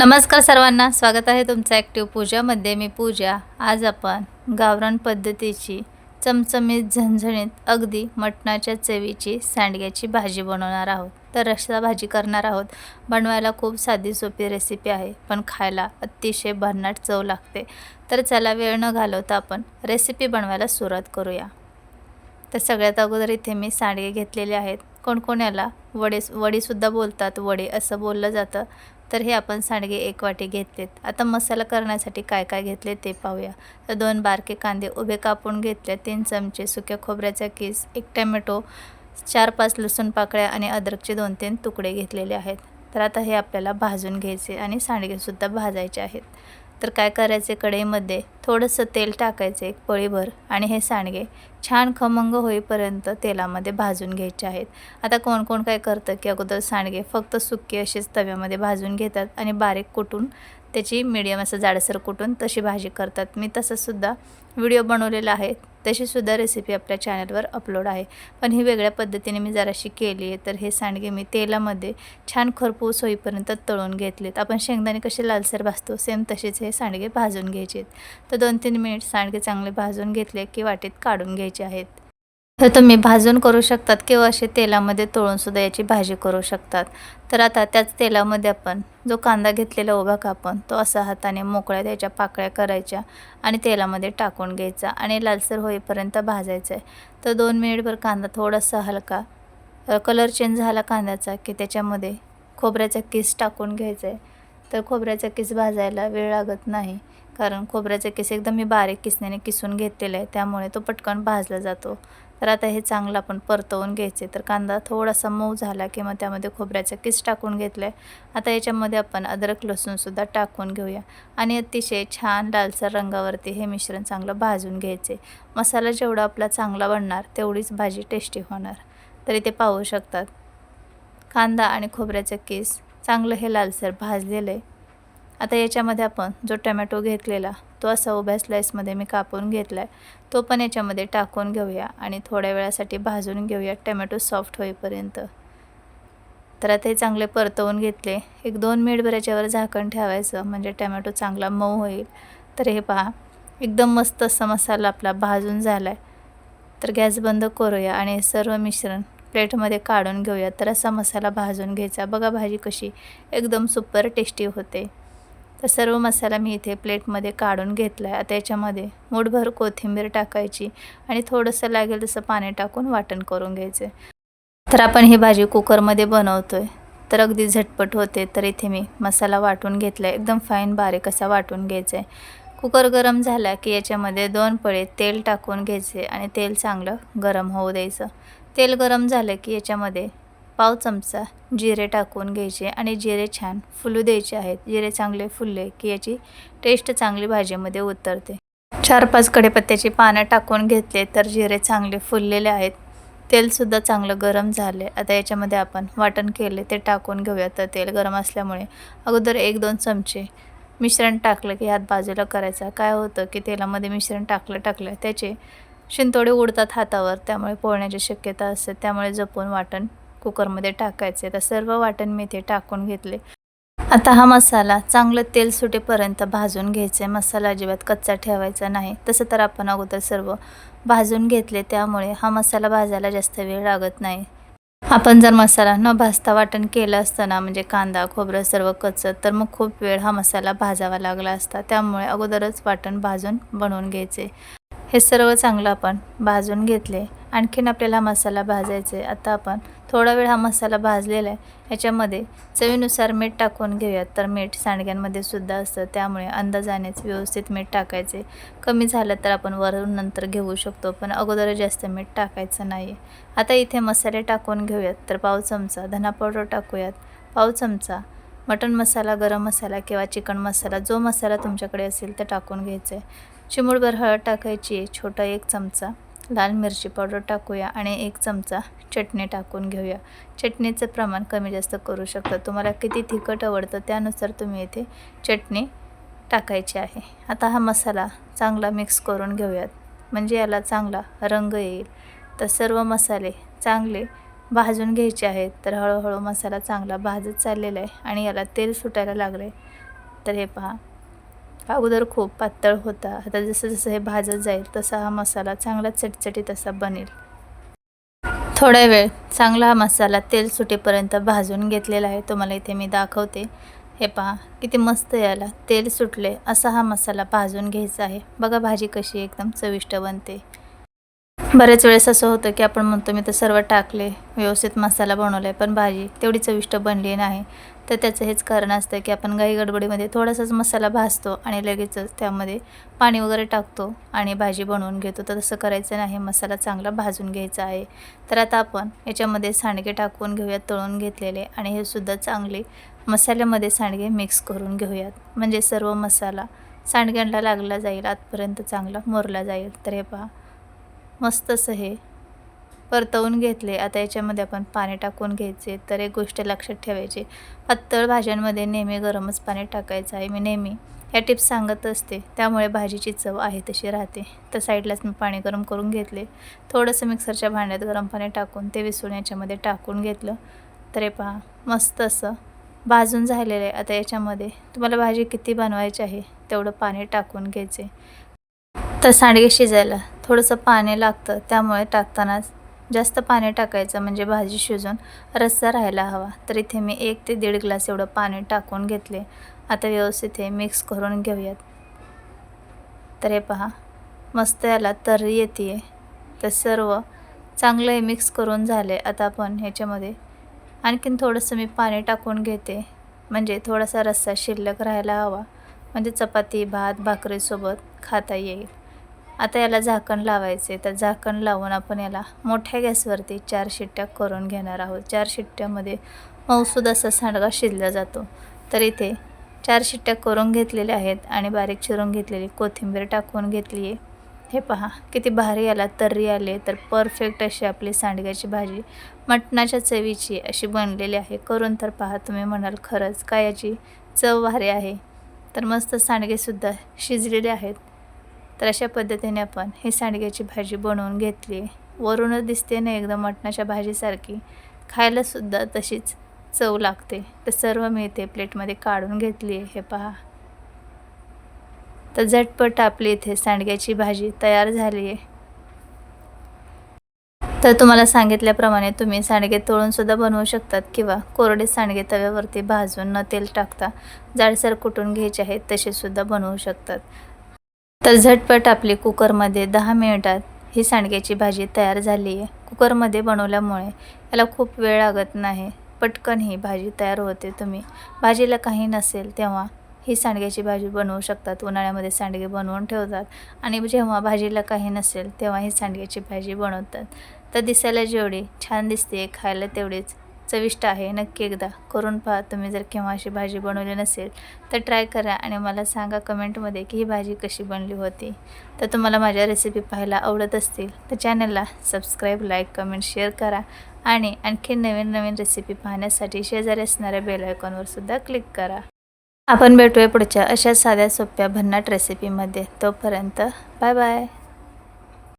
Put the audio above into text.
नमस्कार सर्वांना. स्वागत आहे तुमचं ॲक्टिव्ह पूजामध्ये. मी पूजा. आज आपण गावरान पद्धतीची चमचमीत झणझणीत अगदी मटणाच्या चवीची सांडग्याची भाजी बनवणार आहोत. तर रस्सा भाजी करणार आहोत. बनवायला खूप साधी सोपी रेसिपी आहे पण खायला अतिशय भन्नाट चव लागते. तर चला वेळ न घालवता आपण रेसिपी बनवायला सुरुवात करूया. तर सगळ्यात अगोदर इथे मी सांडगे घेतलेले आहेत. कोण याला? वडे वडीसुद्धा बोलतात. वडे असं बोललं जातं. तर हे आपण सांडगे एक वाटी घेतलेत. आता मसाला करण्यासाठी काय काय घेतले ते पाहूया. तर दोन बारके कांदे उभे कापून घेतले तीन चमचे सुक्या खोबऱ्याचा किस एक टमॅटो चार पाच लसूण पाकळ्या आणि अद्रकचे दोन तीन तुकडे घेतलेले आहेत. तर आता हे आपल्याला भाजून घ्यायचे आणि सांडगेसुद्धा भाजायचे आहेत. तर काय करायचे कढईमध्ये? थोडंसं तेल टाकायचे एक पळीभर आणि हे सांडगे. छान खमंग होईपर्यंत तेलामध्ये भाजून घ्यायचे आहेत. आता कोण कोण काय करतं की अगोदर सांडगे फक्त सुके असेच तव्यामध्ये भाजून घेतात आणि बारीक कुटून त्याची मिडियम असं जाडसर कुटून तशी भाजी करतात. मी तसंसुद्धा व्हिडिओ बनवलेला आहे. तशीसुद्धा रेसिपी आपल्या चॅनलवर अपलोड आहे. पण ही वेगळ्या पद्धतीने मी जराशी केली आहे तर हे सांडगे मी तेलामध्ये छान खरपूस होईपर्यंत तळून घेतलेत. आपण शेंगदाणे कसे लालसर भाजतो सेम तसेच हे सांडगे भाजून घ्यायचे आहेत तर दोन तीन मिनिट सांडगे चांगले भाजून घेतले की वाटीत काढून घ्यायचे आहेत. तर तुम्ही भाजून करू शकतात किंवा असे तेलामध्ये तळूनसुद्धा याची भाजी करू शकतात. तर आता त्याच तेलामध्ये आपण जो कांदा घेतलेला उभा कापून तो असा हाताने मोकळ्या त्याच्या पाकळ्या करायच्या आणि तेलामध्ये टाकून घ्यायचा आणि लालसर होईपर्यंत भाजायचं आहे तर दोन मिनिटभर कांदा थोडासा हलका कलर चेंज झाला कांद्याचा की त्याच्यामध्ये खोबऱ्याचा किस टाकून घ्यायचा आहे तर खोबऱ्याचा किस भाजायला वेळ लागत नाही. कारण खोबऱ्याचा किस एकदम मी बारीक किसण्याने किसून घेतलेला आहे त्यामुळे तो पटकन भाजला जातो. तर आता हे चांगलं आपण परतवून घ्यायचे. तर कांदा थोडासा मऊ झाला की मग त्यामध्ये खोबऱ्याचा किस टाकून घेतलं. आहे आता याच्यामध्ये आपण अद्रक लसूणसुद्धा टाकून घेऊया. आणि अतिशय छान लालसर रंगावरती हे मिश्रण चांगलं भाजून घ्यायचे. मसाला जेवढा आपला चांगला बनणार तेवढीच भाजी टेस्टी होणार. तर इथे पाहू शकतात. कांदा आणि खोबऱ्याचं केस चांगलं हे लालसर भाजलेलं. आहे आता याच्यामध्ये आपण जो टमॅटो घेतलेला तो असा उभ्या स्लाईसमध्ये मी कापून घेतला आहे तो पण याच्यामध्ये टाकून घेऊया आणि थोड्या वेळासाठी भाजून घेऊया टमॅटो सॉफ्ट होईपर्यंत. तर आता हे चांगले परतवून घेतले. एक दोन मिनिटभर याच्यावर झाकण ठेवायचं म्हणजे टमॅटो चांगला मऊ होईल. तर हे पहा एकदम मस्त असा मसाला आपला भाजून झाला आहे तर गॅस बंद करूया आणि सर्व मिश्रण प्लेटमध्ये काढून घेऊया. तर असा मसाला भाजून घ्यायचा. बघा भाजी कशी एकदम सुपर टेस्टी होते. तर सर्व मसाला मी इथे प्लेटमध्ये काढून घेतला आहे आता याच्यामध्ये मूठभर कोथिंबीर टाकायची आणि थोडंसं लागेल तसं पाणी टाकून वाटण करून घ्यायचं. तर आपण ही भाजी कुकरमध्ये बनवतो आहे तर अगदी झटपट होते तर इथे मी मसाला वाटून घेतला आहे एकदम फाईन बारीक असा वाटून घ्यायचा आहे कुकर गरम झाला की याच्यामध्ये दोन पळे तेल टाकून घ्यायचे आणि तेल चांगलं गरम होऊ द्यायचं. तेल गरम झालं की याच्यामध्ये पाव चमचा जिरे टाकून घ्यायचे आणि जिरे छान फुलू द्यायचे आहेत. जिरे चांगले फुलले की याची टेस्ट चांगली भाजीमध्ये उतरते. चार पाच कडेपत्त्याची पानं टाकून घेतले तर जिरे चांगले फुललेले आहेत. तेलसुद्धा चांगलं गरम झाले. आता याच्यामध्ये आपण वाटण केले ते टाकून घेऊया. तर तेल गरम असल्यामुळे अगोदर एक दोन चमचे मिश्रण टाकलं की हात बाजूला करायचा. काय होतं की तेलामध्ये मिश्रण टाकलं टाकलं त्याचे शिंतोडे उडतात हातावर. त्यामुळे पोळण्याची शक्यता असते. त्यामुळे जपून वाटण कुकरमध्ये टाकायचे तर सर्व वाटण मी ते टाकून घेतले. आता हा मसाला चांगलं तेल सुटेपर्यंत भाजून घ्यायचे. मसाला अजिबात कच्चा ठेवायचा नाही. तसं तर आपण अगोदर सर्व भाजून घेतले त्यामुळे हा मसाला भाजायला जास्त वेळ लागत नाही. आपण जर मसाला न भाजता वाटण केलं असतं ना म्हणजे कांदा खोबरं सर्व कच्चं तर मग खूप वेळ हा मसाला भाजावा लागला असता. त्यामुळे अगोदरच वाटण भाजून बनवून घ्यायचे. हे सर्व चांगलं आपण भाजून घेतले. आणखीन आपल्याला हा मसाला आहे. आता आपण थोडा वेळ हा मसाला भाजलेला आहे. याच्यामध्ये चवीनुसार मीठ टाकून घेऊयात. तर मीठ सांडग्यांमध्ये सुद्धा असतं. त्यामुळे अंदाजानेच व्यवस्थित मीठ टाकायचे कमी झालं तर आपण वरून नंतर घेऊ शकतो पण अगोदर जास्त मीठ टाकायचं नाही आता इथे मसाले टाकून घेऊयात. तर पाव चमचा धना पावडर टाकूयात. पाव चमचा मटण मसाला गरम मसाला किंवा चिकन मसाला जो मसाला तुमच्याकडे असेल ते टाकून घ्यायचा आहे. चिमूडभर हळद टाकायची आहे. छोटा एक चमचा. लाल मिरची पावडर टाकूया आणि एक चमचा चटणी टाकून घेऊया. चटणीचं प्रमाण कमी जास्त करू शकता. तुम्हाला किती तिखट आवडतं त्यानुसार तुम्ही इथे चटणी टाकायची आहे. आता हा मसाला चांगला मिक्स करून घेऊयात. म्हणजे याला चांगला रंग येईल. तर सर्व मसाले चांगले भाजून घ्यायचे आहेत. तर हळूहळू मसाला चांगला भाजत चाललेला आहे आणि याला तेल सुटायला लागले तर हे पहा. अगोदर खूप पातळ होता. आता जसं जसं हे भाजत जाईल तसा हा मसाला चांगला चटचटीत असा बनेल. थोडा वेळ चांगला हा मसाला तेल सुटेपर्यंत भाजून घेतलेला आहे. तुम्हाला इथे मी दाखवते. हे पहा किती मस्त याला तेल सुटले असा हा मसाला भाजून घ्यायचा आहे. बघा भाजी कशी एकदम चविष्ट बनते. बऱ्याच वेळेस असं होतं की आपण म्हणतो मी तर सर्व टाकले व्यवस्थित मसाला बनवला आहे पण भाजी तेवढी चविष्ट बनली नाही. तर त्याचं हेच कारण असतं की आपण गाई गडबडीमध्ये थोडासाच मसाला भाजतो आणि लगेचच त्यामध्ये पाणी वगैरे टाकतो आणि भाजी बनवून घेतो. तर तसं करायचं नाही. मसाला चांगला भाजून घ्यायचा आहे. तर आता आपण याच्यामध्ये सांडगे टाकून घेऊयात तळून घेतलेले. आणि हे सुद्धा चांगले मसाल्यामध्ये सांडगे मिक्स करून घेऊयात. म्हणजे सर्व मसाला सांडग्यांना लागला जाईल आतपर्यंत चांगला मोरला जाईल. तर हे पहा. मस्त असं हे परतवून घेतले. आता याच्यामध्ये आपण पाणी टाकून घ्यायचे तर एक गोष्ट लक्षात ठेवायची पातळ भाज्यांमध्ये नेहमी गरमच पाणी टाकायचं आहे. मी नेहमी या टिप्स सांगत असते. त्यामुळे भाजीची चव आहे तशी राहते. तर साईडलाच मी पाणी गरम करून घेतले. थोडंसं मिक्सरच्या भांड्यात गरम पाणी टाकून ते विसळून याच्यामध्ये टाकून घेतलं. तर हे पहा मस्त असं भाजून झालेलं आहे. आता याच्यामध्ये तुम्हाला भाजी किती बनवायची आहे तेवढं पाणी टाकून घ्यायचे. तर सांडगे शिजायला थोडंसं पाणी लागतं त्यामुळे टाकतानाच जास्त पाणी टाकायचं म्हणजे भाजी शिजून रस्सा राहायला हवा. तर इथे मी एक ते दीड ग्लास एवढं पाणी टाकून घेतले. आता व्यवस्थित हे मिक्स करून घेऊयात. तर हे पहा मस्त याला तर्री येते तर सर्व चांगलं हे मिक्स करून झाले. आता आपण ह्याच्यामध्ये आणखीन थोडंसं मी पाणी टाकून घेते. म्हणजे थोडासा रस्सा शिल्लक राहायला हवा. म्हणजे चपाती भात भाकरीसोबत खाता येईल. आता याला झाकण लावायचे तर झाकण लावून आपण याला मोठ्या गॅसवरती चार शिट्ट्या करून घेणार आहोत. चार शिट्ट्यामध्ये मौसूद असा सांडगा शिजला जातो. तर इथे चार शिट्ट्या करून घेतलेल्या आहेत आणि बारीक चिरून घेतलेली कोथिंबीर टाकून घेतली आहे. हे पहा किती भारी आला तर्री आले तर परफेक्ट अशी आपली सांडग्याची भाजी मटणाच्या चवीची अशी बनलेली आहे. करून तर पहा तुम्ही म्हणाल खरंच काय याची चव भारी आहे. तर मस्त सांडगेसुद्धा शिजलेले आहेत. तर अशा पद्धतीने आपण ही सांडग्याची भाजी बनवून घेतली. वरूनच दिसते ना एकदम मटणाच्या भाजीसारखी. खायलासुद्धा तशीच चव लागते. तर सर्व मी इथे प्लेटमध्ये काढून घेतली आहे. हे पहा. तर झटपट आपली इथे सांडग्याची भाजी तयार झाली आहे. तर तुम्हाला सांगितल्याप्रमाणे तुम्ही सांडगे तळूनसुद्धा बनवू शकतात किंवा कोरडे सांडगे तव्यावरती भाजून न तेल टाकता जाडसर कुटून घ्यायचे आहेत तसेसुद्धा बनवू शकतात. तर झटपट आपली कुकरमध्ये दहा मिनिटात ही सांडग्याची भाजी तयार झाली आहे. कुकरमध्ये बनवल्यामुळे याला खूप वेळ लागत नाही. पटकन ही भाजी तयार होते तुम्ही. भाजीला काही नसेल तेव्हा ही सांडग्याची भाजी बनवू शकतात. उन्हाळ्यामध्ये सांडगे बनवून ठेवतात. आणि जेव्हा भाजीला काही नसेल तेव्हा ही सांडग्याची भाजी बनवतात. तर दिसायला जेवढी छान दिसते खायला तेवढीच चविष्ट आहे. नक्की एकदा करून पहा. तुम्ही जर केव्हा अशी भाजी बनवली नसेल तर ट्राय करा आणि मला सांगा कमेंटमध्ये की ही भाजी कशी बनली होती. तर तुम्हाला माझ्या रेसिपी पाहायला आवडत असतील तर चॅनलला सबस्क्राईब लाईक कमेंट शेअर करा आणि आणखी नवीन नवीन रेसिपी पाहण्यासाठी शेजारी असणाऱ्या बेल क्लिक करा. आपण भेटूया पुढच्या अशा साध्या सोप्या भन्नाट रेसिपीमध्ये तोपर्यंत बाय बाय